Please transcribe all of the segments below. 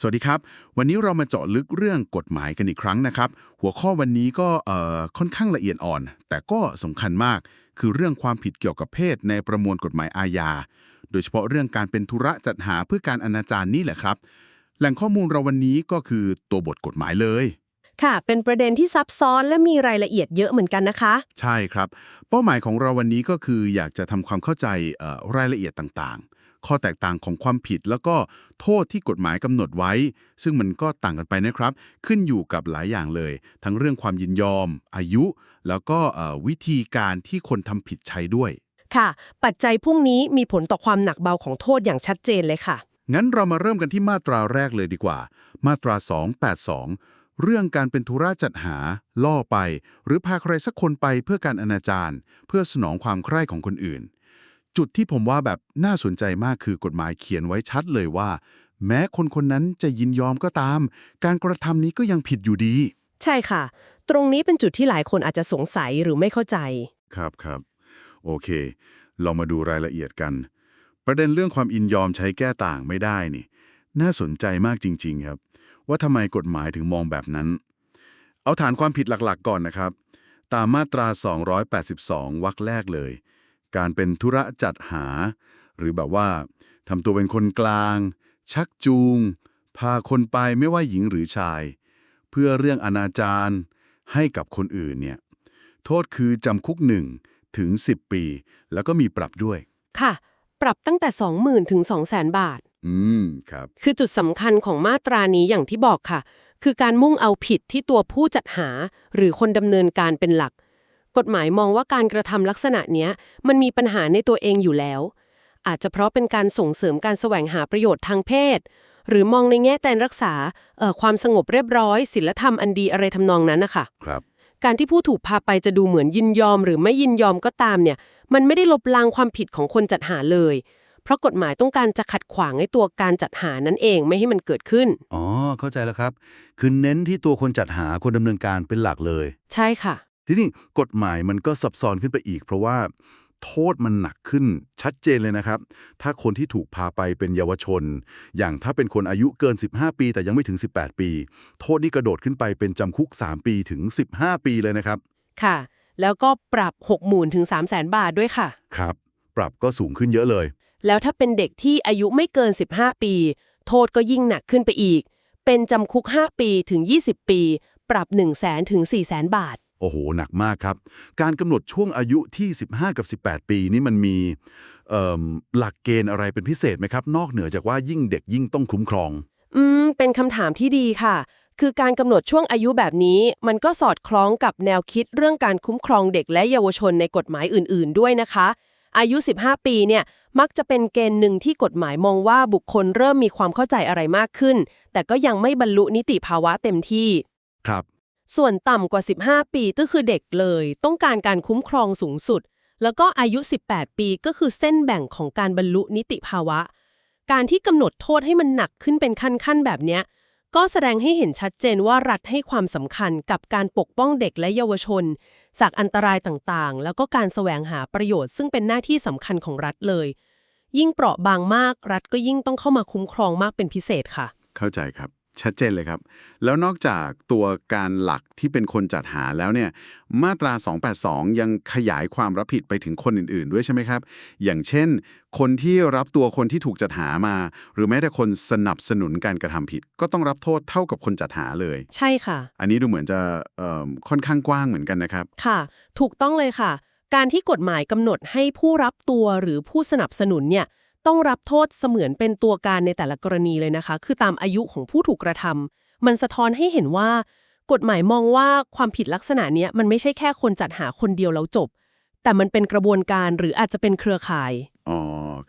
สวัสดีครับ วันนี้เรามาเจาะลึกเรื่องกฎหมายกันอีกครั้งนะครับ หัวข้อวันนี้ก็เอ่อค่อนข้างละเอียดอ่อน แต่ก็สำคัญมาก คือเรื่องความผิดเกี่ยวกับเพศในประมวลกฎหมายอาญา โดยเฉพาะเรื่องการเป็นธุระจัดหาเพื่อการอนาจารนี่แหละครับ แหล่งข้อมูลเราวันนี้ก็คือตัวบทกฎหมายเลย ค่ะ เป็นประเด็นที่ซับซ้อนและมีรายละเอียดเยอะเหมือนกันนะคะ ใช่ครับ เป้าหมายของเราวันนี้ก็คืออยากจะทำความเข้าใจเอ่อรายละเอียดต่างๆ ข้อแตกต่างของความผิด แล้วก็โทษที่กฎหมายกำหนดไว้ ซึ่งมันก็ต่างกันไปนะครับ ขึ้นอยู่กับหลายอย่างเลย ทั้งเรื่องความยินยอม อายุ แล้วก็เอ่อวิธีการที่คนทำผิดใช้ด้วย ค่ะ ปัจจัยพวกนี้มีผลต่อความหนักเบาของโทษอย่างชัดเจนเลยค่ะ งั้นเรามาเริ่มกันที่มาตราแรกเลยดีกว่า มาตรา 282เรื่องการเป็นธุระจัดหา ล่อไป หรือพาใครสักคนไปเพื่อการอนาจารเพื่อสนองความใคร่ของคนอื่น จุดที่ผมว่าแบบน่าสนใจมากคือกฎหมายเขียนไว้ชัดเลยว่า แม้คนคนนั้นจะยินยอมก็ตาม การกระทำนี้ก็ยังผิดอยู่ดี ใช่ค่ะ ตรงนี้เป็นจุดที่หลายคนอาจจะสงสัยหรือไม่เข้าใจ ครับครับ โอเค เรามาดูรายละเอียดกัน ประเด็นเรื่องความอินยอมใช้แก้ต่างไม่ได้นี่ น่าสนใจมากจริง ๆ ครับ ว่าทำไมกฎหมายถึงมองแบบนั้น เอาฐานความผิดหลักๆ ก่อนนะครับ ตามมาตรา 282วรรคแรกเลย การเป็นธุระจัดหา หรือแบบว่าทำตัวเป็นคนกลาง ชักจูง พาคนไปไม่ว่าหญิงหรือชาย เพื่อเรื่องอนาจารให้กับคนอื่นเนี่ยโทษคือจำคุก 1 ถึง 10 ปี แล้วก็มีปรับด้วย ค่ะ ปรับตั้งแต่ 20,000 ถึง 200,000 บาท อืม ครับ คือจุดสำคัญของมาตรานี้อย่างที่บอกค่ะ คือการมุ่งเอาผิดที่ตัวผู้จัดหา หรือคนดำเนินการเป็นหลัก กฎหมายมองว่าการกระทำลักษณะเนี้ยมันมีปัญหาในตัวเองอยู่แล้ว อาจจะเพราะเป็นการส่งเสริมการแสวงหาประโยชน์ทางเพศ หรือมองในแง่แต่รักษาเอ่อความสงบเรียบร้อยศีลธรรมอันดีอะไรทำนองนั้นนะคะครับ การที่ผู้ถูกพาไปจะดูเหมือนยินยอม หรือไม่ยินยอมก็ตามเนี่ยมันไม่ได้ลบล้างความผิดของคนจัดหาเลย เพราะกฎหมายต้องการจะขัดขวางให้ตัวการจัดหานั่นเองไม่ให้มันเกิดขึ้น อ๋อ เข้าใจแล้วครับ คือเน้นที่ตัวคนจัดหาคนดำเนินการเป็นหลักเลย ใช่ค่ะ ทีนี้กฎหมายมันก็ซับซ้อนขึ้นไปอีก เพราะว่าโทษมันหนักขึ้นชัดเจนเลยนะครับ ถ้าคนที่ถูกพาไปเป็นเยาวชน อย่างถ้าเป็นคนอายุเกิน 15 ปี แต่ยังไม่ถึง 18 ปี โทษนี่กระโดดขึ้นไปเป็นจำคุก 3 ปีถึง 15 ปีเลยนะครับ ค่ะ แล้วก็ปรับ 6 0,000ถึง3 0 0 0 0 0 บาทด้วยค่ะ ครับ ปรับก็สูงขึ้นเยอะเลย แล้วถ้าเป็นเด็กที่อายุไม่เกิน 15 ปี โทษก็ยิ่งหนักขึ้นไปอีก เป็นจำคุก 5 ปีถึง 20 ปี ปรับ 1 0 0 0 0แสนถึง4 0 0 0 0 0 บาท โอ้โห หนักมากครับ การกำหนดช่วงอายุที่ 15 กับ 18 ปีนี่มันมีเอิ่มหลักเกณฑ์อะไรเป็นพิเศษไหมครับ นอกเหนือจากว่ายิ่งเด็กยิ่งต้องคุ้มครอง อืม เป็นคำถามที่ดีค่ะ คือการกำหนดช่วงอายุแบบนี้ มันก็สอดคล้องกับแนวคิดเรื่องการคุ้มครองเด็กและเยาวชนในกฎหมายอื่น ๆ ด้วยนะคะ อายุ 15 ปีเนี่ยมักจะเป็นเกณฑ์หนึ่งที่กฎหมายมองว่าบุคคลเริ่มมีความเข้าใจอะไรมากขึ้น แต่ก็ยังไม่บรรลุนิติภาวะเต็มที่ ครับ ส่วนต่ำกว่า 15 ปีก็คือเด็กเลย ต้องการการคุ้มครองสูงสุด แล้วก็อายุ 18 ปีก็คือเส้นแบ่งของการบรรลุนิติภาวะ การที่กำหนดโทษให้มันหนักขึ้นเป็นขั้นๆแบบเนี้ยก็แสดงให้เห็นชัดเจนว่ารัฐให้ความสำคัญกับการปกป้องเด็กและเยาวชน จากอันตรายต่างๆ แล้วก็การแสวงหาประโยชน์ซึ่งเป็นหน้าที่สำคัญของรัฐเลย ยิ่งเปราะบางมากรัฐก็ยิ่งต้องเข้ามาคุ้มครองมากเป็นพิเศษค่ะ เข้าใจครับ ชัดเจนเลยครับ แล้วนอกจากตัวการหลักที่เป็นคนจัดหาแล้วเนี่ย มาตรา 282 ยังขยายความรับผิดไปถึงคนอื่น ๆ ด้วยใช่ไหมครับ อย่างเช่น คนที่รับตัวคนที่ถูกจัดหามา หรือแม้แต่คนสนับสนุนการกระทำผิด ก็ต้องรับโทษเท่ากับคนจัดหาเลย ใช่ค่ะ อันนี้ดูเหมือนจะเอิ่มค่อนข้างกว้างเหมือนกันนะครับ ค่ะ ถูกต้องเลยค่ะ การที่กฎหมายกำหนดให้ผู้รับตัวหรือผู้สนับสนุนเนี่ย ต้องรับโทษเสมือนเป็นตัวการในแต่ละกรณีเลยนะคะ คือตามอายุของผู้ถูกกระทำมันสะท้อนให้เห็นว่า กฎหมายมองว่าความผิดลักษณะเนี้ยมันไม่ใช่แค่คนจัดหาคนเดียวแล้วจบ แต่มันเป็นกระบวนการหรืออาจจะเป็นเครือข่าย อ๋อ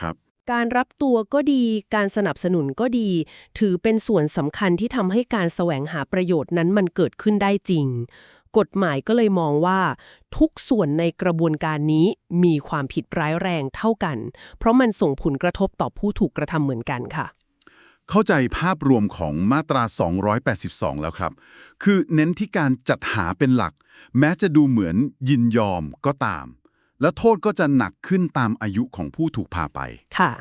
ครับการรับตัวก็ดี การสนับสนุนก็ดี ถือเป็นส่วนสำคัญที่ทำให้การแสวงหาประโยชน์นั้นมันเกิดขึ้นได้จริง กฎหมายก็เลยมองว่า ทุกส่วนในกระบวนการนี้มีความผิดร้ายแรงเท่ากัน เพราะมันส่งผลกระทบต่อผู้ถูกกระทำเหมือนกันค่ะ เข้าใจภาพรวมของมาตรา 282 แล้วครับ คือเน้นที่การจัดหาเป็นหลัก แม้จะดูเหมือนยินยอมก็ตาม แล้วโทษก็จะหนักขึ้นตามอายุของผู้ถูกพาไปค่ะ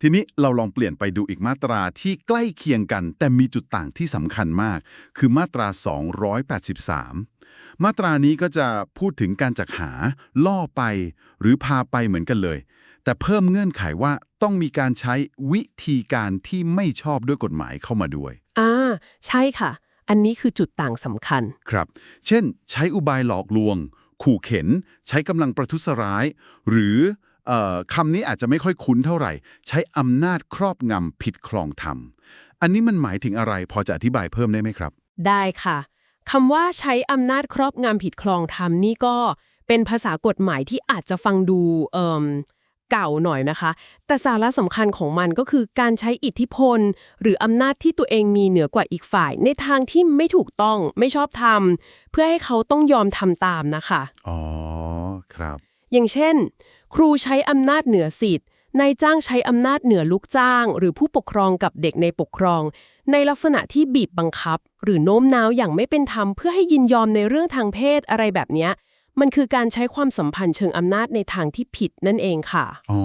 ททีนี้เราลองเปลี่ยนไปดูอีกมาตราที่ใกล้เคียงกัน แต่มีจุดต่างที่สำคัญมาก คือมาตรา 283 มาตรานี้ก็จะพูดถึงการจักหา ล่อไป หรือพาไปเหมือนกันเลย แต่เพิ่มเงื่อนไขว่าต้องมีการใช้วิธีการที่ไม่ชอบด้วยกฎหมายเข้ามาด้วย อ่า ใช่ค่ะ อันนี้คือจุดต่างสำคัญ ครับ เช่น ใช้อุบายหลอกลวง ขู่เข็น ใช้กำลังประทุษร้าย หรือเออคำนี้อาจจะไม่ค่อยคุ้นเท่าไหร่ ใช้อำนาจครอบงำผิดคลองธรรม อันนี้มันหมายถึงอะไรพอจะอธิบายเพิ่มได้ไหมครับ ได้ค่ะ คำว่าใช้อำนาจครอบงำผิดคลองธรรมนี่ก็เป็นภาษากฎหมายที่อาจจะฟังดูเอ่มเก่าหน่อยนะคะ แต่สาระสำคัญของมันก็คือการใช้อิทธิพล หรืออำนาจที่ตัวเองมีเหนือกว่าอีกฝ่าย ในทางที่ไม่ถูกต้องไม่ชอบทำเพื่อให้เขาต้องยอมทำตามนะคะ อ๋อ ครับ อย่างเช่น ครูใช้อำนาจเหนือสิทธิ์ นายจ้างใช้อำนาจเหนือลูกจ้าง หรือผู้ปกครองกับเด็กในปกครอง ในลักษณะที่บีบบังคับ หรือโน้มน้าวอย่างไม่เป็นธรรมเพื่อให้ยินยอมในเรื่องทางเพศอะไรแบบนี้มันคือการใช้ความสัมพันธ์เชิงอำนาจในทางที่ผิดนั่นเองค่ะ อ๋อ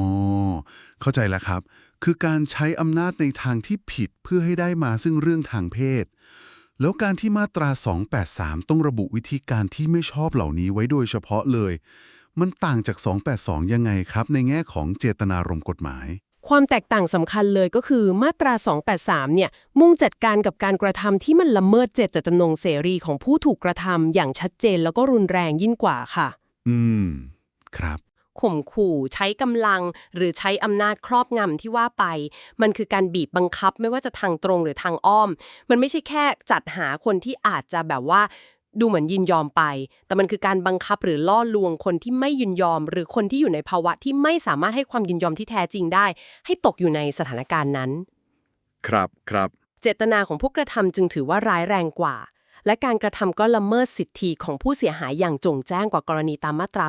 เข้าใจแล้วครับ คือการใช้อำนาจในทางที่ผิดเพื่อให้ได้มาซึ่งเรื่องทางเพศ แล้วการที่มาตรา 283 ต้องระบุวิธีการที่ไม่ชอบเหล่านี้ไว้โดยเฉพาะเลย มันต่างจาก 282 ยังไงครับ ในแง่ของเจตนารมณ์กฎหมาย ความแตกต่างสำคัญเลยก็คือมาตรา 283 เนี่ย มุ่งจัดการกับการกระทำที่มันละเมิดเจตจำนงเสรีของผู้ถูกกระทำอย่างชัดเจนแล้วก็รุนแรงยิ่งกว่าค่ะ อืม ครับ ข่มขู่ใช้กำลัง หรือใช้อำนาจครอบงำที่ว่าไป มันคือการบีบบังคับไม่ว่าจะทางตรงหรือทางอ้อม มันไม่ใช่แค่จัดหาคนที่อาจจะแบบว่า ดูเหมือนยินยอมไป แต่มันคือการบังคับหรือล่อลวงคนที่ไม่ยินยอม หรือคนที่อยู่ในภาวะที่ไม่สามารถให้ความยินยอมที่แท้จริงได้ ให้ตกอยู่ในสถานการณ์นั้น ครับครับ เจตนาของผู้กระทำจึงถือว่าร้ายแรงกว่า และการกระทำก็ละเมิดสิทธิของผู้เสียหายอย่างจงแจ้งกว่ากรณีตามมาตรา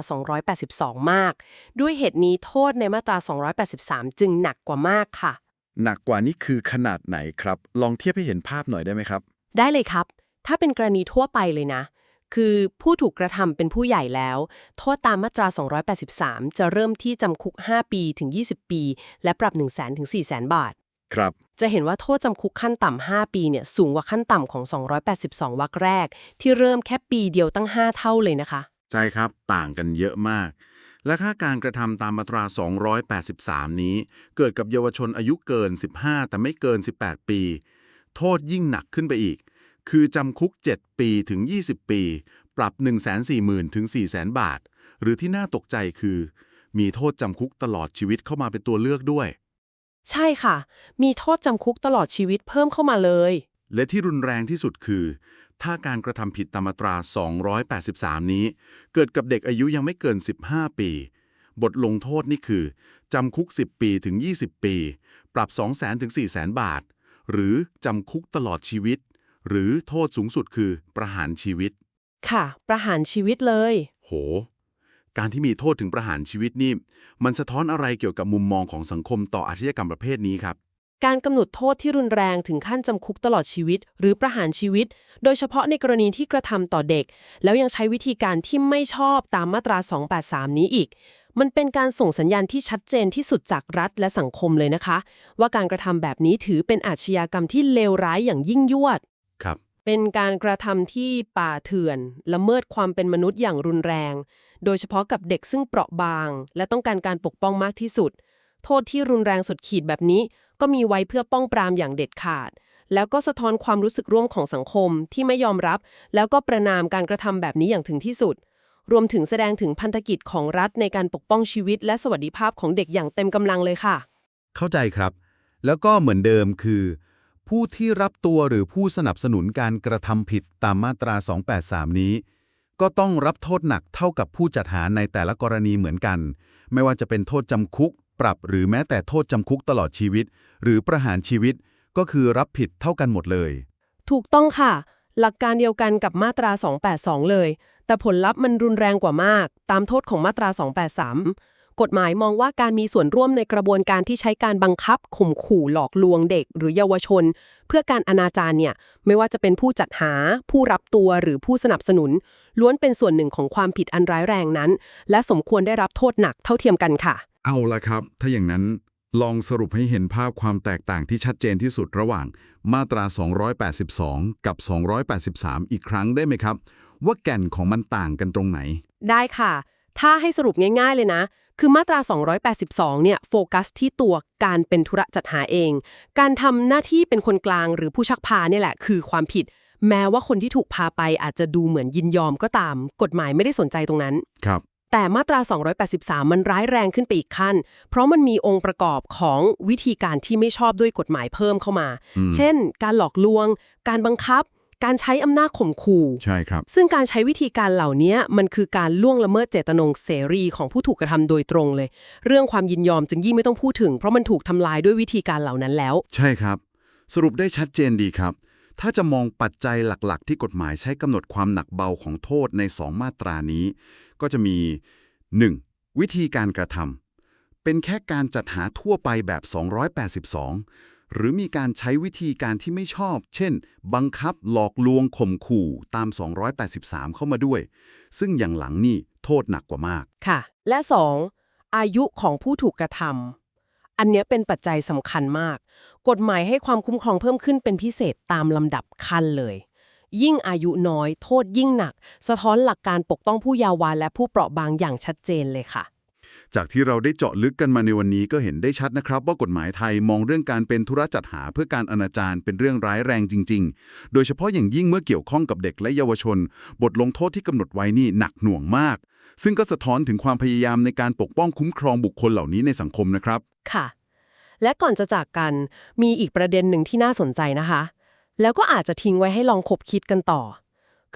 282 มาก ด้วยเหตุนี้โทษในมาตรา 283 จึงหนักกว่ามากค่ะ หนักกว่านี้คือขนาดไหนครับ ลองเทียบให้เห็นภาพหน่อยได้ไหมครับ ได้เลยครับ ถ้าเป็นกรณีทั่วไปเลยนะ คือผู้ถูกกระทำเป็นผู้ใหญ่แล้ว โทษตามมาตรา 283 จะเริ่มที่จำคุก 5 ปีถึง 20 ปี และปรับ 1 0 0 0 0แถึง4 0 0 0 0 0 บาท ครับ จะเห็นว่าโทษจำคุกขั้นต่ำ 5 ปีเนี่ยสูงกว่าขั้นต่ำของ 282 วรรคแรก ที่เริ่มแค่ปีเดียวตั้ง 5 เท่าเลยนะคะ ใช่ครับ ต่างกันเยอะมาก และค่าการกระทำตามมาตรา 283 นี้ เกิดกับเยาวชนอายุเกิน 15 แต่ไม่เกิน 18 ปี โทษยิ่งหนักขึ้นไปอีก คือจำคุก 7 ปีถึง 20 ปี ปรับ 140,000ถึง400,000 บาท หรือที่น่าตกใจคือ มีโทษจำคุกตลอดชีวิตเข้ามาเป็นตัวเลือกด้วย ใช่ค่ะ มีโทษจำคุกตลอดชีวิตเพิ่มเข้ามาเลย และที่รุนแรงที่สุดคือ ถ้าการกระทำผิดตามมาตรา 283 นี้ เกิดกับเด็กอายุยังไม่เกิน 15 ปี บทลงโทษนี่คือจำคุก 10 ปีถึง 20 ปี ปรับ 200,000ถึง400,000 บาท หรือจำคุกตลอดชีวิต หรือโทษสูงสุดคือประหารชีวิต ค่ะ ประหารชีวิตเลย โห การที่มีโทษถึงประหารชีวิตนี่ มันสะท้อนอะไรเกี่ยวกับมุมมองของสังคมต่ออาชญากรรมประเภทนี้ครับ การกำหนดโทษที่รุนแรงถึงขั้นจำคุกตลอดชีวิต หรือประหารชีวิต โดยเฉพาะในกรณีที่กระทำต่อเด็ก แล้วยังใช้วิธีการที่ไม่ชอบตามมาตรา 283 นี้อีกมันเป็นการส่งสัญญาณที่ชัดเจนที่สุดจากรัฐและสังคมเลยนะคะ ว่าการกระทำแบบนี้ถือเป็นอาชญากรรมที่เลวร้ายอย่างยิ่งยวดครับ เป็นการกระทำที่ป่าเถื่อน ละเมิดความเป็นมนุษย์อย่างรุนแรง โดยเฉพาะกับเด็กซึ่งเปราะบาง และต้องการการปกป้องมากที่สุด โทษที่รุนแรงสุดขีดแบบนี้ ก็มีไว้เพื่อป้องปรามอย่างเด็ดขาด แล้วก็สะท้อนความรู้สึกร่วมของสังคมที่ไม่ยอมรับ แล้วก็ประนามการกระทำแบบนี้อย่างถึงที่สุด รวมถึงแสดงถึงพันธกิจของรัฐในการปกป้องชีวิต และสวัสดิภาพของเด็กอย่างเต็มกำลังเลยค่ะ เข้าใจครับ แล้วก็เหมือนเดิมคือ ผู้ที่รับตัวหรือผู้สนับสนุนการกระทำผิดตามมาตรา 283 นี้ ก็ต้องรับโทษหนักเท่ากับผู้จัดหาในแต่ละกรณีเหมือนกัน ไม่ว่าจะเป็นโทษจำคุก ปรับหรือแม้แต่โทษจำคุกตลอดชีวิต หรือประหารชีวิต ก็คือรับผิดเท่ากันหมดเลย ถูกต้องค่ะ หลักการเดียวกันกับมาตรา 282 เลย แต่ผลลัพธ์มันรุนแรงกว่ามาก ตามโทษของมาตรา 283 กฎหมายมองว่าการมีส่วนร่วมในกระบวนการที่ใช้การบังคับ ข่มขู่หลอกลวงเด็ก หรือเยาวชน เพื่อการอนาจารเนี่ยไม่ว่าจะเป็นผู้จัดหา ผู้รับตัวหรือผู้สนับสนุน ล้วนเป็นส่วนหนึ่งของความผิดอันร้ายแรงนั้น และสมควรได้รับโทษหนักเท่าเทียมกันค่ะ เอาละครับ ถ้าอย่างนั้นลองสรุปให้เห็นภาพความแตกต่างที่ชัดเจนที่สุดระหว่าง มาตรา 282 กับ 283 อีกครั้งได้ไหมครับ ว่าแก่นของมันต่างกันตรงไหน ได้ค่ะ ถ้าให้สรุปง่าย ๆ เลยนะ คือมาตรา 282 เนี่ยโฟกัสที่ตัวการเป็นธุระจัดหาเอง การทำหน้าที่เป็นคนกลางหรือผู้ชักพาเนี่ยแหละ คือความผิด แม้ว่าคนที่ถูกพาไปอาจจะดูเหมือนยินยอมก็ตาม กฎหมายไม่ได้สนใจตรงนั้น ครับ แต่มาตรา 283 มันร้ายแรงขึ้นไปอีกขั้น เพราะมันมีองค์ประกอบของวิธีการที่ไม่ชอบด้วยกฎหมายเพิ่มเข้ามาอืมเช่น การหลอกลวง การบังคับ การใช้อำนาจข่มขู่ ใช่ครับ ซึ่งการใช้วิธีการเหล่านี้มันคือการล่วงละเมิดเจตนงเสรีของผู้ถูกกระทำโดยตรงเลย เรื่องความยินยอมจึงยิ่งไม่ต้องพูดถึง เพราะมันถูกทำลายด้วยวิธีการเหล่านั้นแล้ว ใช่ครับ สรุปได้ชัดเจนดีครับ ถ้าจะมองปัจจัยหลักๆ ที่กฎหมายใช้กำหนดความหนักเบาของโทษใน 2 มาตรานี้ ก็จะมี 1. วิธีการกระทำเป็นแค่การจัดหาทั่วไปแบบ 282 หรือมีการใช้วิธีการที่ไม่ชอบ เช่น บังคับหลอกลวงข่มขู่ตาม 283 เข้ามาด้วย ซึ่งอย่างหลังนี่โทษหนักกว่ามาก ค่ะ และ 2. อายุของผู้ถูกกระทำ อันนี้เป็นปัจจัยสำคัญมาก กฎหมายให้ความคุ้มครองเพิ่มขึ้นเป็นพิเศษตามลำดับขั้นเลย ยิ่งอายุน้อย โทษยิ่งหนัก สะท้อนหลักการปกป้องผู้เยาว์วัยและผู้เปราะบางอย่างชัดเจนเลยค่ะ จากที่เราได้เจาะลึกกันมาในวันนี้ก็เห็นได้ชัดนะครับ ว่ากฎหมายไทยมองเรื่องการเป็นธุระจัดหาเพื่อการอนาจารเป็นเรื่องร้ายแรงจริง ๆ โดยเฉพาะอย่างยิ่งเมื่อเกี่ยวข้องกับเด็กและเยาวชน บทลงโทษที่กำหนดไว้นี่หนักหน่วงมาก ซึ่งก็สะท้อนถึงความพยายามในการปกป้องคุ้มครองบุคคลเหล่านี้ในสังคมนะครับ ค่ะ และก่อนจะจากกันมีอีกประเด็นหนึ่งที่น่าสนใจนะคะ แล้วก็อาจจะทิ้งไว้ให้ลองคบคิดกันต่อ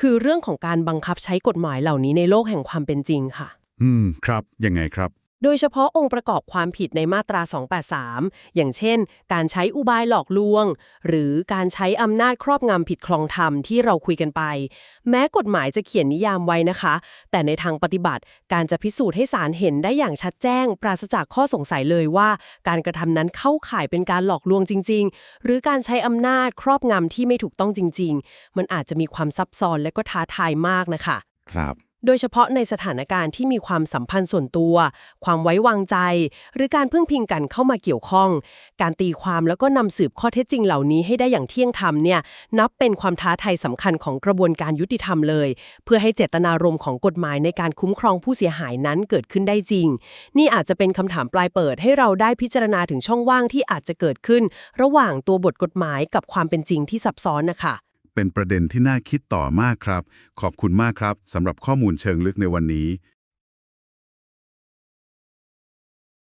คือเรื่องของการบังคับใช้กฎหมายเหล่านี้ในโลกแห่งความเป็นจริงค่ะ อืม ครับ ยังไงครับ โดยเฉพาะองค์ประกอบความผิดในมาตรา 283 อย่างเช่น การใช้อุบายหลอกลวง หรือการใช้อำนาจครอบงำผิดคลองธรรมที่เราคุยกันไป แม้กฎหมายจะเขียนนิยามไว้นะคะ แต่ในทางปฏิบัติการจะพิสูจน์ให้ศาลเห็นได้อย่างชัดแจ้ง ปราศจากข้อสงสัยเลยว่า การกระทำนั้นเข้าข่ายเป็นการหลอกลวงจริง ๆ หรือการใช้อำนาจครอบงำที่ไม่ถูกต้องจริง ๆ มันอาจจะมีความซับซ้อนและก็ท้าทายมากนะคะ ครับ โดยเฉพาะในสถานการณ์ที่มีความสัมพันธ์ส่วนตัว ความไว้วางใจ หรือการพึ่งพิงกันเข้ามาเกี่ยวข้อง การตีความแล้วก็นำสืบข้อเท็จจริงเหล่านี้ให้ได้อย่างเที่ยงธรรมเนี่ยนับเป็นความท้าทายสำคัญของกระบวนการยุติธรรมเลย เพื่อให้เจตนารมณ์ของกฎหมายในการคุ้มครองผู้เสียหายนั้นเกิดขึ้นได้จริง นี่อาจจะเป็นคำถามปลายเปิดให้เราได้พิจารณาถึงช่องว่างที่อาจจะเกิดขึ้น ระหว่างตัวบทกฎหมายกับความเป็นจริงที่ซับซ้อนนะคะ เป็นประเด็นที่น่าคิดต่อมากครับ ขอบคุณมากครับสำหรับข้อมูลเชิงลึกในวันนี้